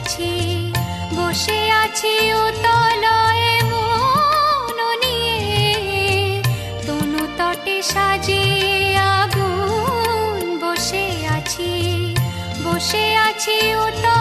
আছি, বসে আছি ও তলায় মন নিয়ে। তনু তটে সাজে আগুন, বসে আছি বসে আছি ও তলায়